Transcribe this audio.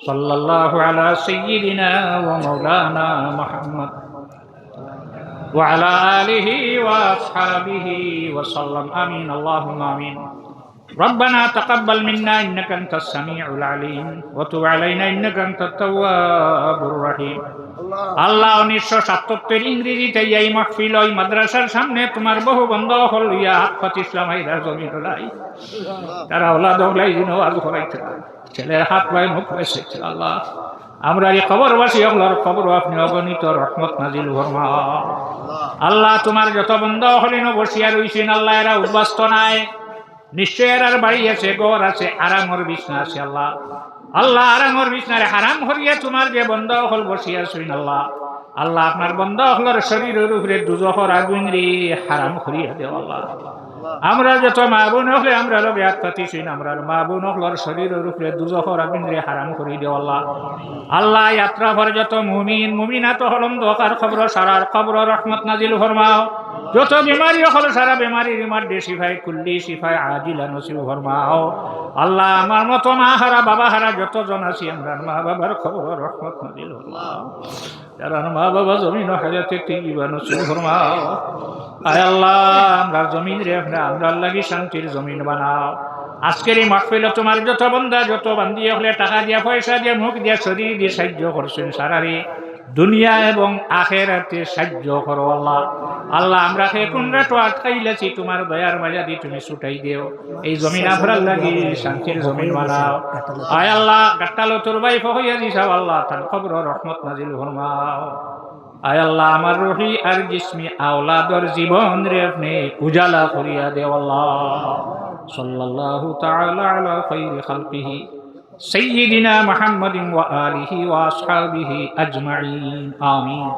صلى الله على سيدنا ومولانا محمد وعلى آله وأصحابه وسلم. آمين. اللهم آمين. ربنا تقبل منا إنك أنت السميع العليم. وتب علينا إنك أنت التواب الرحيم. আল্লাহ। উনিশশো সাতাত্তর ইংরেজিতে এই মাহফিল ওই মাদ্রাসার সামনে তোমার বহু বন্ধ হল ইয়া হাত ইসলাম আইরা জমি হলাই তারা ওলা দগলাই দিন আজ হলাইতে ছেলের হাত পায়ে মুখ হয়েছে আল্লাহ। আমরা এই খবরবাসী হলার খবর আপনি অগণিত রহমত নাজিল ভরমা আল্লাহ। তোমার যত বন্ধ হলিন বসিয়া রইছেন আল্লাহ এরা উদ্বাস্ত নাই। নিশ্চয় আর বাড়ি আছে গড় আছে আরামর বিছনা আছে আল্লাহ। আল্লাহ আরামর বিছনারে হারাম হরিয়া তোমার যে বন্ধ হল বসিয়া শুইন আল্লাহ। আল্লাহ আপনার বন্ধ হলর শরীরের উপরে দুজহর আগুন রে, হারাম হরিয়া আল্লাহ আল্লাহ। আমরা যত মা বোন হলে আমরা লগে আত্মাতি শুইন আমরা মা বোন হলর শরীরের উপরে দুজহর আগুন হারাম করি দেও আল্লাহ। আল্লাহ যাত্রা ভরে যত মুমিন মুমিনাত হলম দোকার খবর, সারার খবর, রহমত নাজিল ফরমাও। যত বেমারি হল সারা বেমারি বিমার দে শিফাই কুল্লি শিফাই আজিলা নসিব ফরমাও। আল্লাহ আমার মতো মা হারা বাবা হারা যতজন আছি আমরা মা বাবার খবর, রহমত নাজিল যারা মা বাবা জমিন হাজাতে নসিব ফরমাও, আয় আল্লাহ আমরা জমিন রে, আমরা আমরা লাগি শান্তির জমিন বানাও। আজকের এই মাহফিল তোমার যত বন্ধা, যত বান্ধি হলে টাকা দিয়া, পয়সা দিয়ে, মুখ দিয়া, শরীর দিয়ে সাহায্য করছেন সারারে। দুনিয়া এবং আখেরাতে সাহায্য করো আল্লাহ। আল্লাহ, আমরা হে কোনরা তো আটকাইলেছি, তোমার দয়ার মাঝা দিয়ে তুমি ছুটাই দিও। এই জমিন আফরাল লাগি, শান্তির জমিন বানাও। আয় আল্লাহ গাটালো তোর বাইফ হইয়া দিছাও আল্লাহ, তার খবর রহমত নাজিল ফরমাও। আয় আল্লাহ, আমার রহি আর জিসমি আওলাদর জীবন রে আপনি উজালা করিয়া দেও আল্লাহ। সাল্লাল্লাহু তাআলা আলা খাইরি খালকিহি। سيدنا محمد وآله وأصحابه أجمعين. آمين.